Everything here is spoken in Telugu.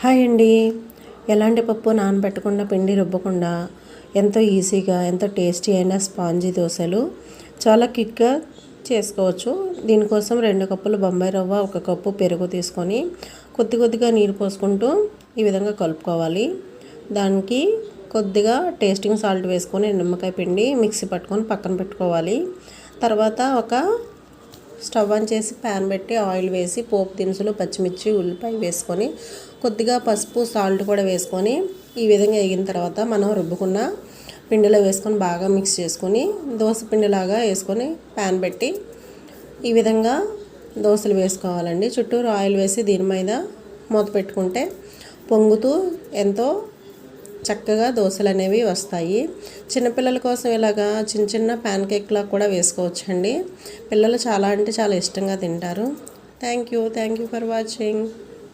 హాయ్ అండి. ఎలాంటి పప్పు నానబెట్టకుండా పిండి రుబ్బకుండా ఎంతో ఈజీగా ఎంతో టేస్టీ అయిన స్పాంజీ దోశలు చాలా క్విక్గా చేసుకోవచ్చు. దీనికోసం రెండు కప్పులు బొంబాయి రవ్వ ఒక కప్పు పెరుగు తీసుకొని కొద్ది కొద్దిగా నీరు పోసుకుంటూ ఈ విధంగా కలుపుకోవాలి. దానికి కొద్దిగా టేస్టింగ్ సాల్ట్ వేసుకొని నిమ్మకాయ పిండి మిక్సీ పట్టుకొని పక్కన పెట్టుకోవాలి. తర్వాత ఒక స్టవ్ ఆన్ చేసి ప్యాన్ పెట్టి ఆయిల్ వేసి పోపు దినుసులు పచ్చిమిర్చి ఉల్లిపాయ వేసుకొని కొద్దిగా పసుపు సాల్ట్ కూడా వేసుకొని ఈ విధంగా వేగిన తర్వాత మనం రుబ్బుకున్న పిండిలో వేసుకొని బాగా మిక్స్ చేసుకొని దోశ పిండిలాగా వేసుకొని ప్యాన్ పెట్టి ఈ విధంగా దోశలు వేసుకోవాలండి. చుట్టూరు ఆయిల్ వేసి దీని మీద మూత పెట్టుకుంటే పొంగుతూ ఎంతో చక్కగా దోశలు అనేవి వస్తాయి. చిన్నపిల్లల కోసం ఇలాగా చిన్న చిన్న ప్యాన్ కేక్లా కూడా వేసుకోవచ్చండి. పిల్లలు చాలా అంటే చాలా ఇష్టంగా తింటారు. Thank you. Thank you for watching.